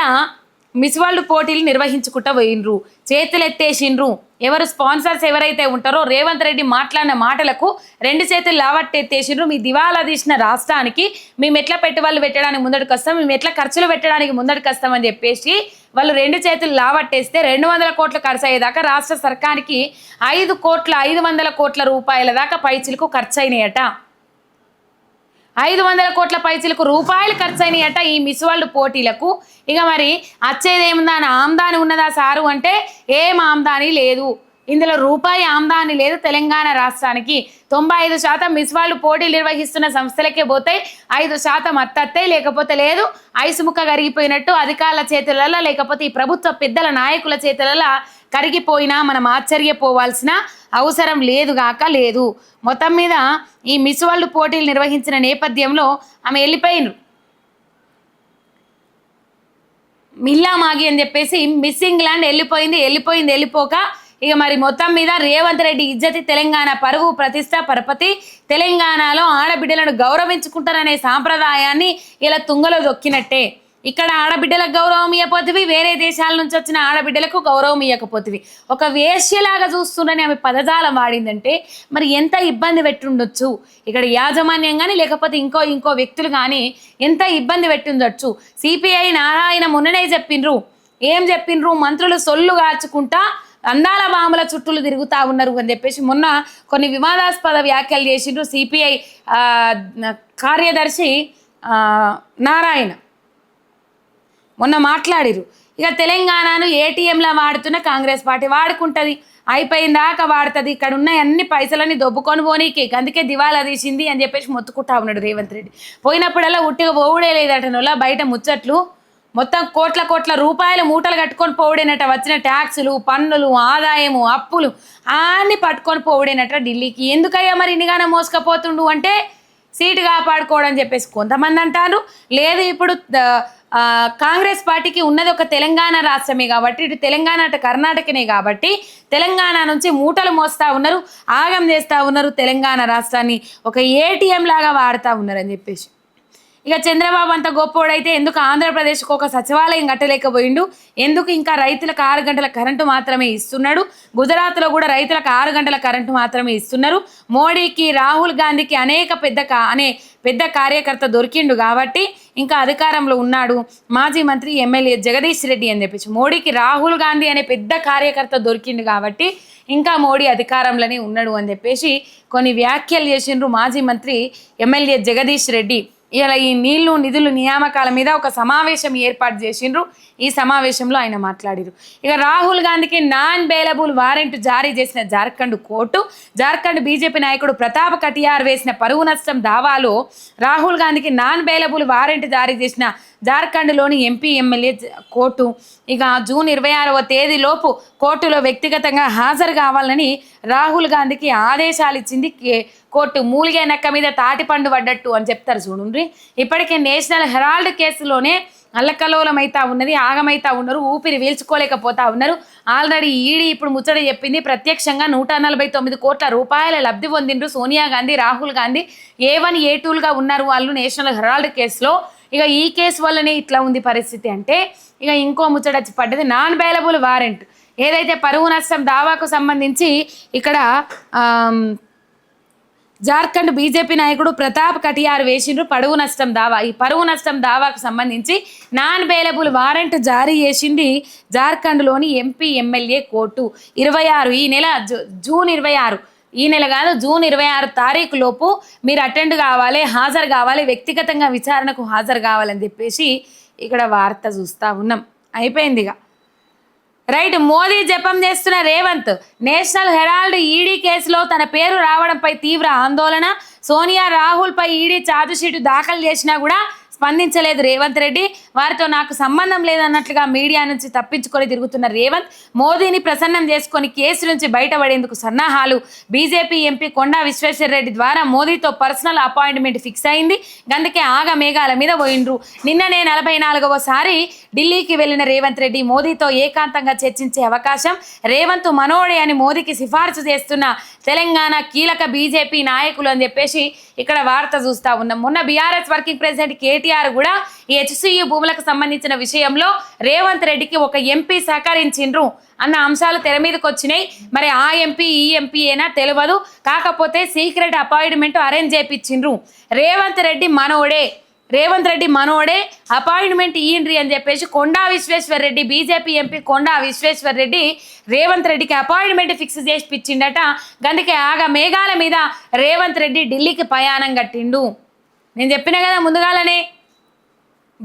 మిస్ వరల్డ్ పోటీలు నిర్వహించుకుంటా పోయినరు చేతులెత్తేసిండ్రు. ఎవరు స్పాన్సర్స్ ఎవరైతే ఉంటారో రేవంత్ రెడ్డి మాట్లాడిన మాటలకు రెండు చేతులు లావట్టెత్తేసిండ్రు. మీ దివాలా తీసిన రాష్ట్రానికి మేము ఎట్లా పెట్టుబడులు పెట్టడానికి ముందడికి వస్తాం మేము ఎట్లా ఖర్చులు పెట్టడానికి ముందడికి వస్తామని చెప్పేసి వాళ్ళు రెండు చేతులు లావట్టేస్తే రెండు వందల కోట్లు ఖర్చు అయ్యేదాకా రాష్ట్ర సర్కానికి ఐదు కోట్ల ఐదు వందల కోట్ల రూపాయల దాకా పైచిలకు ఖర్చు అయినాయట ఐదు వందల కోట్ల పైసలకు రూపాయలు ఖర్చు అయినాయట ఈ మిస్ వరల్డ్ పోటీలకు. ఇక మరి వచ్చేది ఏముందా అని ఆమ్దాని ఉన్నదా సారు అంటే ఏం ఆమ్దాని లేదు. ఇందులో రూపాయి ఆమ్దాని లేదు తెలంగాణ రాష్ట్రానికి. తొంభై ఐదు శాతం మిస్ వాళ్ళు పోటీలు నిర్వహిస్తున్న సంస్థలకే పోతాయి ఐదు శాతం అత్తత్తే లేకపోతే లేదు. ఐసు ముక్క కరిగిపోయినట్టు అధికారుల చేతులలో లేకపోతే ఈ ప్రభుత్వ పెద్దల నాయకుల చేతులలో కరిగిపోయినా మనం ఆశ్చర్యపోవాల్సిన అవసరం లేదు గాక లేదు. మొత్తం మీద ఈ మిస్ వరల్డ్ పోటీలు నిర్వహించిన నేపథ్యంలో ఆమె వెళ్ళిపోయినరు మిల్లా మాగి అని చెప్పేసి మిస్ ఇంగ్లాండ్ వెళ్ళిపోయింది వెళ్ళిపోయింది వెళ్ళిపోక ఇక మరి మొత్తం మీద రేవంత్ రెడ్డి ఇజ్జతి తెలంగాణ పరువు ప్రతిష్ట పరపతి. తెలంగాణలో ఆడబిడ్డలను గౌరవించుకుంటారనే సాంప్రదాయాన్ని ఇలా తుంగలో దొక్కినట్టే. ఇక్కడ ఆడబిడ్డలకు గౌరవం ఇవ్వకపోతివి వేరే దేశాల నుంచి వచ్చిన ఆడబిడ్డలకు గౌరవం ఇవ్వకపోతుంది ఒక వేశ్యలాగా చూస్తుండని ఆమె పదజాలం వాడిందంటే మరి ఎంత ఇబ్బంది పెట్టుండొచ్చు? ఇక్కడ యాజమాన్యం కానీ లేకపోతే ఇంకో ఇంకో వ్యక్తులు కానీ ఎంత ఇబ్బంది పెట్టుండొచ్చు? సిపిఐ నారాయణ మొన్ననే చెప్పిండ్రు. ఏం చెప్పిండ్రు? మంత్రులు సొల్లు గార్చుకుంటా అందాల బాముల చుట్టూలు తిరుగుతా ఉన్నారు అని చెప్పేసి మొన్న కొన్ని వివాదాస్పద వ్యాఖ్యలు చేసిండ్రు సిపిఐ కార్యదర్శి నారాయణ. మొన్న మాట్లాడిరు ఇక తెలంగాణను ఏటీఎంలా వాడుతున్న కాంగ్రెస్ పార్టీ వాడుకుంటుంది. అయిపోయిందాక వాడుతుంది. ఇక్కడ ఉన్న అన్ని పైసలన్నీ దొబ్బుకొని పోనీకి. అందుకే దివాలా తీసింది అని చెప్పేసి మొత్తుకుంటా ఉన్నాడు రేవంత్ రెడ్డి. పోయినప్పుడల్లా ఉట్టిగా పోవుడే లేదటనోలా బయట ముచ్చట్లు. మొత్తం కోట్ల కోట్ల రూపాయలు మూటలు కట్టుకొని పోవుడేనట వచ్చిన ట్యాక్సులు పన్నులు ఆదాయము అప్పులు అన్నీ పట్టుకొని పోవుడేనట ఢిల్లీకి. ఎందుకయ్యా మరి ఇన్నిగానే మోసుకపోతుండు అంటే సీటు కాపాడుకోవడం చెప్పేసి కొంతమంది అంటారు. లేదు ఇప్పుడు కాంగ్రెస్ పార్టీకి ఉన్నది ఒక తెలంగాణ రాష్ట్రమే కాబట్టి ఇటు తెలంగాణ అటు కర్ణాటకనే కాబట్టి తెలంగాణ నుంచి మూటలు మోస్తా ఉన్నారు ఆగం చేస్తా ఉన్నారు తెలంగాణ రాష్ట్రాన్ని. ఒక ఏటీఎం లాగా వాడుతూ ఉన్నారని చెప్పేసి. ఇక చంద్రబాబు అంత గొప్పోడైతే ఎందుకు ఆంధ్రప్రదేశ్కు ఒక సచివాలయం కట్టలేకపోయిండు? ఎందుకు ఇంకా రైతులకు ఆరు గంటల కరెంటు మాత్రమే ఇస్తున్నాడు? గుజరాత్లో కూడా రైతులకు ఆరు గంటల కరెంటు మాత్రమే ఇస్తున్నారు. మోడీకి రాహుల్ గాంధీకి అనేక పెద్ద కా అనే పెద్ద కార్యకర్త దొరికిండు కాబట్టి ఇంకా అధికారంలో ఉన్నాడు. మాజీ మంత్రి ఎమ్మెల్యే జగదీష్ రెడ్డి అని చెప్పేసి మోడీకి రాహుల్ గాంధీ అనే పెద్ద కార్యకర్త దొరికిండు కాబట్టి ఇంకా మోడీ అధికారంలోనే ఉన్నాడు అని చెప్పేసి కొన్ని వ్యాఖ్యలు చేసిండ్రు మాజీ మంత్రి ఎమ్మెల్యే జగదీష్ రెడ్డి. ఇలా ఈ నీళ్ళు నిధులు నియామకాల మీద ఒక సమావేశం ఏర్పాటు చేసిండ్రు. ఈ సమావేశంలో ఆయన మాట్లాడిరు. ఇక రాహుల్ గాంధీకి నాన్ బేలబుల్ వారెంట్ జారీ చేసిన జార్ఖండ్ కోర్టు జార్ఖండ్ బీజేపీ నాయకుడు ప్రతాప్ కటియార్ వేసిన పరువు నష్టం దావాలో రాహుల్ గాంధీకి నాన్ బేలబుల్ వారెంట్ జారీ చేసిన జార్ఖండ్లోని ఎంపీ ఎమ్మెల్యే కోర్టు. ఇక జూన్ ఇరవై ఆరవ తేదీలోపు కోర్టులో వ్యక్తిగతంగా హాజరు కావాలని రాహుల్ గాంధీకి ఆదేశాలు ఇచ్చింది కే- కోర్టు. మూలిగే నక్క మీద తాటిపండు పడ్డట్టు అని చెప్తారు చూడండి ఇప్పటికే నేషనల్ హెరాల్డ్ కేసులోనే అల్లకలోలమైతా ఉన్నది ఆగమైతా ఉన్నారు ఊపిరి వీల్చుకోలేకపోతా ఉన్నారు. ఆల్రెడీ ఈడీ ఇప్పుడు ముచ్చట చెప్పింది ప్రత్యక్షంగా నూట నలభై తొమ్మిది కోట్ల రూపాయల లబ్ధి పొందిండ్రు Sonia Gandhi Rahul Gandhi. A one A టూలుగా ఉన్నారు వాళ్ళు నేషనల్ హెరాల్డ్ కేసులో. ఇక ఈ కేసు వల్లనే ఇట్లా ఉంది పరిస్థితి అంటే ఇక ఇంకో ముచ్చట పడ్డది నాన్ బైలబుల్ వారెంట్ ఏదైతే పరువు నష్టం దావాకు సంబంధించి ఇక్కడ జార్ఖండ్ బీజేపీ నాయకుడు ప్రతాప్ కటియార్ వేసిండ్రు పరువు నష్టం దావా. ఈ పరువు నష్టం దావాకు సంబంధించి నాన్ బెయిలబుల్ వారెంట్ జారీ చేసింది జార్ఖండ్లోని ఎంపీ ఎమ్మెల్యే కోర్టు. ఇరవై ఆరు ఈ నెల జూ- జూన్ ఇరవై ఆరు ఈ నెల కాదు జూన్ ఇరవై ఆరు తారీఖు లోపు మీరు అటెండ్ కావాలి హాజరు కావాలి వ్యక్తిగతంగా విచారణకు హాజరు కావాలని చెప్పేసి ఇక్కడ వార్త చూస్తా ఉన్నాం. అయిపోయింది ఇక. రైట్ మోదీ జపం చేస్తున్న రేవంత్. నేషనల్ హెరాల్డ్ ఈడీ కేసులో తన పేరు రావడంపై తీవ్ర ఆందోళన. సోనియా రాహుల్ పై ఈడీ చార్జ్షీటు దాఖలు చేసినా కూడా స్పందించలేదు రేవంత్ రెడ్డి. వారితో నాకు సంబంధం లేదన్నట్లుగా మీడియా నుంచి తప్పించుకొని తిరుగుతున్న రేవంత్ మోదీని ప్రసన్నం చేసుకొని కేసు నుంచి బయటపడేందుకు సన్నాహాలు. బీజేపీ ఎంపీ కొండా విశ్వేశ్వర రెడ్డి ద్వారా మోదీతో పర్సనల్ అపాయింట్మెంట్ ఫిక్స్ అయింది. అందుకే ఆగ మేఘాల మీద పోయిండ్రు. నిన్ననే నలభై నాలుగవసారి ఢిల్లీకి వెళ్ళిన రేవంత్ రెడ్డి మోదీతో ఏకాంతంగా చర్చించే అవకాశం రేవంత్ మనోడే అని మోదీకి సిఫార్సు చేస్తున్న తెలంగాణ కీలక బీజేపీ నాయకులు అని చెప్పేసి ఇక్కడ వార్త చూస్తా ఉన్నాం. మొన్న బీఆర్ఎస్ వర్కింగ్ ప్రెసిడెంట్ కేటీఆర్ కూడా ఈ హెచ్సియు భూములకు సంబంధించిన విషయంలో రేవంత్ రెడ్డికి ఒక ఎంపీ సహకరించిండ్రు అన్న అంశాలు తెర మీదకి వచ్చినాయి. మరి ఆ ఎంపీ ఈ ఎంపీ అయినా తెలియదు కాకపోతే సీక్రెట్ అపాయింట్మెంట్ అరేంజ్ చేయించిండ్రు రేవంత్ రెడ్డి మనోడే. రేవంత్ రెడ్డి మనోడే. అపాయింట్మెంట్ ఇయ్యండ్రి అని చెప్పేసి కొండా విశ్వేశ్వర్ రెడ్డి బీజేపీ ఎంపీ కొండా విశ్వేశ్వర్ రెడ్డి రేవంత్ రెడ్డికి అపాయింట్మెంట్ ఫిక్స్ చేసి పిచ్చిండట అందుకే ఆగ మేఘాల మీద రేవంత్ రెడ్డి ఢిల్లీకి ప్రయాణం కట్టిండు. నేను చెప్పిన కదా ముందుగాలనే.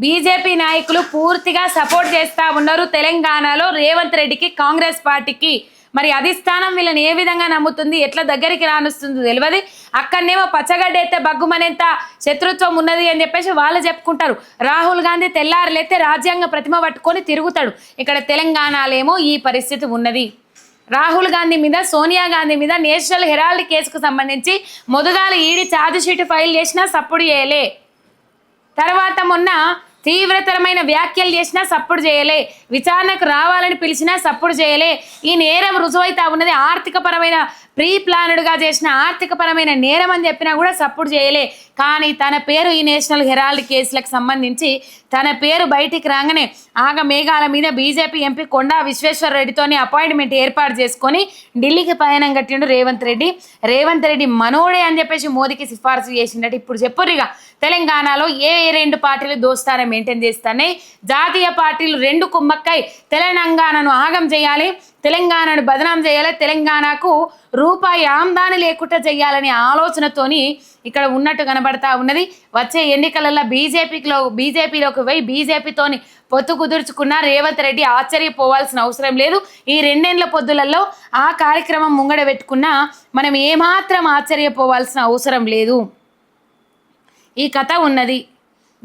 బీజేపీ నాయకులు పూర్తిగా సపోర్ట్ చేస్తా ఉన్నారు తెలంగాణలో రేవంత్ రెడ్డికి కాంగ్రెస్ పార్టీకి. మరి అధిష్టానం వీళ్ళని ఏ విధంగా నమ్ముతుంది? ఎట్లా దగ్గరికి రానుస్తుందో తెలియదు. అక్కడనేమో పచ్చగడ్డ అయితే బగ్గుమనేంత శత్రుత్వం ఉన్నది అని చెప్పేసి వాళ్ళు చెప్పుకుంటారు. రాహుల్ గాంధీ తెల్లారులైతే రాజ్యాంగ ప్రతిమ పట్టుకొని తిరుగుతాడు. ఇక్కడ తెలంగాణలో ఈ పరిస్థితి ఉన్నది. రాహుల్ గాంధీ మీద సోనియా గాంధీ మీద నేషనల్ హెరాల్డ్ కేసుకు సంబంధించి మొదగాలు ఈడీ ఛార్జ్ షీట్ ఫైల్ చేసినా సప్పుడు చేయలే. తర్వాత మొన్న తీవ్రతరమైన వ్యాఖ్యలు చేసినా సప్పుడు చేయలే. విచారణకు రావాలని పిలిచినా సప్పుడు చేయలే. ఈ నేరం రుజువైతే ఉన్నది ఆర్థిక పరమైన ప్రీ ప్లానెడ్గా చేసిన ఆర్థిక పరమైన నేరం అని చెప్పినా కూడా సప్పుడు చేయలే. కానీ తన పేరు ఈ నేషనల్ హెరాల్డ్ కేసులకు సంబంధించి తన పేరు బయటికి రాగానే ఆగ మేఘాల మీద బీజేపీ ఎంపీ కొండా విశ్వేశ్వర రెడ్డితోని అపాయింట్మెంట్ ఏర్పాటు చేసుకొని ఢిల్లీకి పయనం కట్టిండు రేవంత్ రెడ్డి. రేవంత్ రెడ్డి మనోడే అని చెప్పేసి మోదీకి సిఫార్సు చేసిండట. ఇప్పుడు చెప్పుర్రిగా తెలంగాణలో ఏ రెండు పార్టీలు దోస్తారని మెయింటైన్ చేస్తానే. జాతీయ పార్టీలు రెండు కుమ్మక్కై తెలంగాణను ఆగం చేయాలి తెలంగాణను బదనాం చేయాలి తెలంగాణకు రూపాయి ఆమ్దాని లేకుండా చేయాలనే ఆలోచనతోని ఇక్కడ ఉన్నట్టు కనబడతా ఉన్నది. వచ్చే ఎన్నికలలో బీజేపీలో బీజేపీలోకి పోయి బీజేపీతోని పొత్తు కుదుర్చుకున్న రేవంత్ రెడ్డి ఆశ్చర్యపోవాల్సిన అవసరం లేదు. ఈ రెండేండ్ల పొద్దులలో ఆ కార్యక్రమం ముంగడ పెట్టుకున్నా మనం ఏమాత్రం ఆశ్చర్యపోవాల్సిన అవసరం లేదు. ఈ కథ ఉన్నది.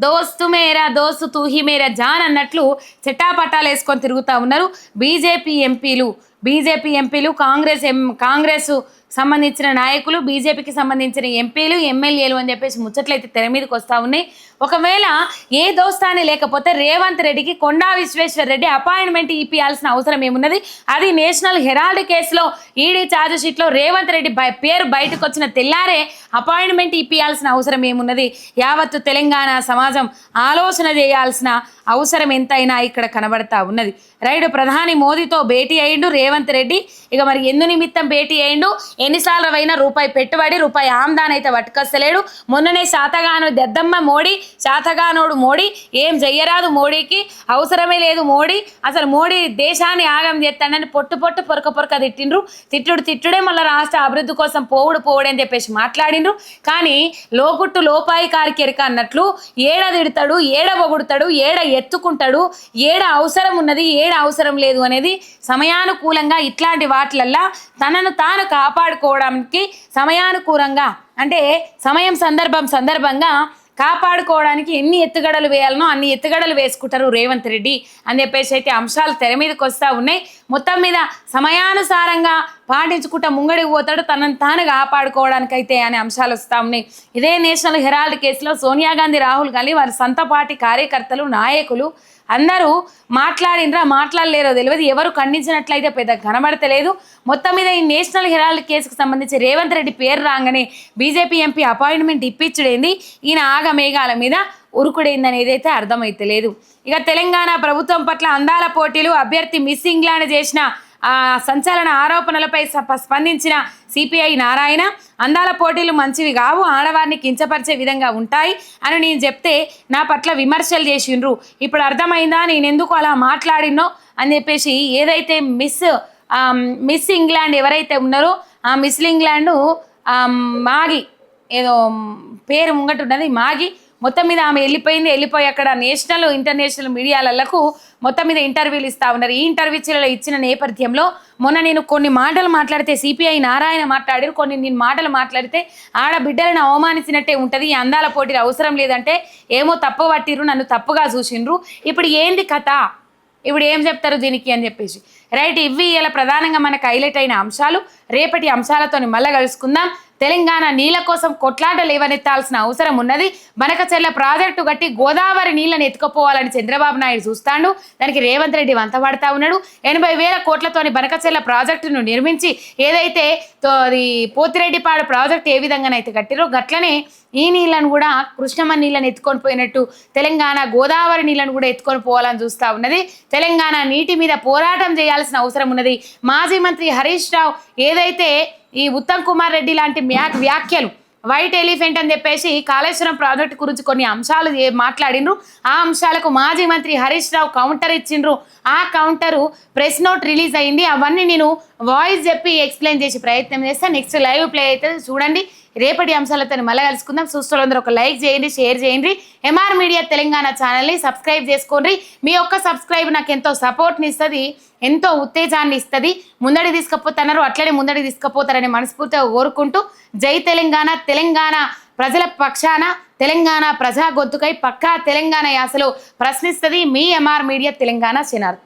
దోస్తు మేరా దోస్తు తూహి మేరా జాన్ అన్నట్లు చిట్టాపట్టాలు వేసుకొని తిరుగుతూ ఉన్నారు. బీజేపీ ఎంపీలు బీజేపీ ఎంపీలు కాంగ్రెస్ ఎం కాంగ్రెస్ సంబంధించిన నాయకులు బీజేపీకి సంబంధించిన ఎంపీలు ఎమ్మెల్యేలు అని చెప్పేసి ముచ్చట్లయితే తెర మీదకి వస్తూ ఉన్నాయి. ఒకవేళ ఏ దోస్తాని లేకపోతే రేవంత్ రెడ్డికి కొండా విశ్వేశ్వర రెడ్డి అపాయింట్మెంట్ ఇప్పించాల్సిన అవసరం ఏమున్నది? అది నేషనల్ హెరాల్డ్ కేసులో ఈడీ ఛార్జ్ షీట్లో రేవంత్ రెడ్డి బై- పేరు బయటకు వచ్చిన తెల్లారే అపాయింట్మెంట్ ఇప్పించాల్సిన అవసరం ఏమున్నది? యావత్తు తెలంగాణ సమాజం ఆలోచన చేయాల్సిన అవసరం ఎంతైనా ఇక్కడ కనబడతా ఉన్నది. రైడు ప్రధాని మోదీతో భేటీ అయిండు రేవంత్ రెడ్డి. ఇక మరి ఎందు నిమిత్తం భేటీ అయిండు ఎన్నిసార్లు అయినా రూపాయి పెట్టుబడి రూపాయి ఆమ్దాన్ అయితే పట్టుకొస్తలేడు. మొన్ననే శాతగాను దద్దమ్మ మోడీ శాతగానోడు మోడీ. ఏం చెయ్యరాదు మోడీకి? అవసరమే లేదు మోడీ. అసలు మోడీ దేశాన్ని ఆగం చేస్తాడని పొట్టు పొట్టు పొరక పొరక తిట్టిండ్రు. తిట్టుడు తిట్టుడే మళ్ళీ రాష్ట్ర అభివృద్ధి కోసం పోవుడు పోవుడు అని చెప్పేసి మాట్లాడిండ్రు. కానీ లోకుట్టు లోపాయి కారికెరక అన్నట్లు ఏడ తిడతాడు ఏడ పొగుడుతాడు ఏడ ఎత్తుకుంటాడు ఏడ అవసరం ఉన్నది ఏడ అవసరం లేదు అనేది సమయానుకూలంగా ఇట్లాంటి వాటిలల్లా తనను తాను కాపాడుకోవడానికి సమయానుకూలంగా అంటే సమయం సందర్భం సందర్భంగా కాపాడుకోవడానికి ఎన్ని ఎత్తుగడలు వేయాలనో అన్ని ఎత్తుగడలు వేసుకుంటారు రేవంత్ రెడ్డి అని చెప్పేసి అయితే అంశాలు తెర మీదకి వస్తూ ఉన్నాయి. మొత్తం మీద సమయానుసారంగా పాటించుకుంటా ముంగడికి పోతాడు తనను తాను కాపాడుకోవడానికైతే అనే అంశాలు వస్తూ ఉన్నాయి. ఇదే నేషనల్ హెరాల్డ్ కేసులో సోనియా గాంధీ రాహుల్ గాంధీ వారి సొంత పార్టీ కార్యకర్తలు నాయకులు అందరూ మాట్లాడినరా మాట్లాడలేరో తెలియదు ఎవరు ఖండించినట్లయితే పెద్ద కనబడతలేదు. మొత్తం మీద ఈ నేషనల్ హెరాల్డ్ కేసుకు సంబంధించి రేవంత్ రెడ్డి పేరు రాగానే బీజేపీ ఎంపీ అపాయింట్మెంట్ ఇప్పించుడేంది. ఈయన ఆగమేఘాల మీద ఉరుకుడైందని ఏదైతే అర్థమైతలేదు. ఇక తెలంగాణ ప్రభుత్వం పట్ల అందాల పోటీలు అభ్యర్థి మిస్ ఇంగ్లాండ్ చేసిన ఆ సంచలన ఆరోపణలపై స్పందించిన సిపిఐ నారాయణ అందాల పోటీలు మంచివి కావు ఆడవారిని కించపరిచే విధంగా ఉంటాయి అని నేను చెప్తే నా పట్ల విమర్శలు చేసిండ్రు. ఇప్పుడు అర్థమైందా? నేను ఎందుకు అలా మాట్లాడినో? అని చెప్పేసి ఏదైతే మిస్ మిస్ ఇంగ్లాండ్ ఎవరైతే ఉన్నారో ఆ మిస్ ఇంగ్లాండ్ మాగి ఏదో పేరు ముంగట ఉన్నది మాగి మొత్తం మీద ఆమె వెళ్ళిపోయింది వెళ్ళిపోయి అక్కడ నేషనల్ ఇంటర్నేషనల్ మీడియాలకు మొత్తం మీద ఇంటర్వ్యూలు ఇస్తా ఉన్నారు. ఈ ఇంటర్వ్యూలో ఇచ్చిన నేపథ్యంలో మొన్న నేను కొన్ని మాటలు మాట్లాడితే సిపిఐ నారాయణ మాట్లాడారు. కొన్ని నేను మాటలు మాట్లాడితే ఆడబిడ్డలను అవమానించినట్టే ఉంటుంది ఈ అందాల పోటీలు అవసరం లేదంటే ఏమో తప్పు పట్టిర్రు నన్ను తప్పుగా చూసిండ్రు. ఇప్పుడు ఏంది కథ? ఇప్పుడు ఏం చెప్తారు దీనికి అని చెప్పేసి. రైట్ ఇవి ఇలా ప్రధానంగా మనకు హైలైట్ అయిన అంశాలు. రేపటి అంశాలతోని మళ్ళీ కలుసుకుందాం. తెలంగాణ నీళ్ళ కోసం కొట్లాట లేవనెత్తాల్సిన అవసరం ఉన్నది. బనకచెర్ల ప్రాజెక్టు కట్టి గోదావరి నీళ్ళని ఎత్తుకుపోవాలని చంద్రబాబు నాయుడు చూస్తాడు. దానికి రేవంత్ రెడ్డి వంత పడతా ఉన్నాడు. ఎనభై వేల కోట్లతోని బనకచెర్ల ప్రాజెక్టును నిర్మించి ఏదైతే అది పోతిరెడ్డిపాడు ప్రాజెక్టు ఏ విధంగానైతే కట్టిరో గట్లనే ఈ నీళ్ళను కూడా కృష్ణమ్మ నీళ్ళని ఎత్తుకొని పోయినట్టు తెలంగాణ గోదావరి నీళ్ళను కూడా ఎత్తుకొని పోవాలని చూస్తూ ఉన్నది. తెలంగాణ నీటి మీద పోరాటం చేయాల్సిన అవసరం ఉన్నది. మాజీ మంత్రి హరీష్ రావు ఏదైతే ఈ ఉత్తమ్ కుమార్ రెడ్డి లాంటి వ్యాఖ్యలు వైట్ ఎలిఫెంట్ అని చెప్పేసి కాళేశ్వరం ప్రాజెక్ట్ గురించి కొన్ని అంశాలు ఏ- మాట్లాడిండ్రు ఆ అంశాలకు మాజీ మంత్రి హరీష్ రావు కౌంటర్ ఇచ్చిండ్రు. ఆ కౌంటరు ప్రెస్ నోట్ రిలీజ్ అయింది. అవన్నీ నేను వాయిస్ చెప్పి ఎక్స్ప్లెయిన్ చేసి ప్రయత్నం చేస్తాను నెక్స్ట్ లైవ్ ప్లే అయితే చూడండి. రేపటి అంశాలతో మళ్ళీ కలుసుకుందాం. చూస్తులందరూ ఒక లైక్ చేయండి షేర్ చేయండి. ఎంఆర్ మీడియా తెలంగాణ ఛానల్ని సబ్స్క్రైబ్ చేసుకోండి. మీ యొక్క సబ్స్క్రైబ్ నాకు ఎంతో సపోర్ట్ని ఇస్తుంది ఎంతో ఉత్తేజాన్ని ఇస్తుంది. ముందడి తీసుకుపోతున్నారు అట్లనే ముందడి తీసుకుపోతారని మనస్ఫూర్తిగా కోరుకుంటూ జై తెలంగాణ తెలంగాణ ప్రజల పక్షాన తెలంగాణ ప్రజా గొంతుకై పక్కా తెలంగాణ యాసలో ప్రశ్నిస్తుంది మీ ఎంఆర్ మీడియా తెలంగాణ శనార్థి.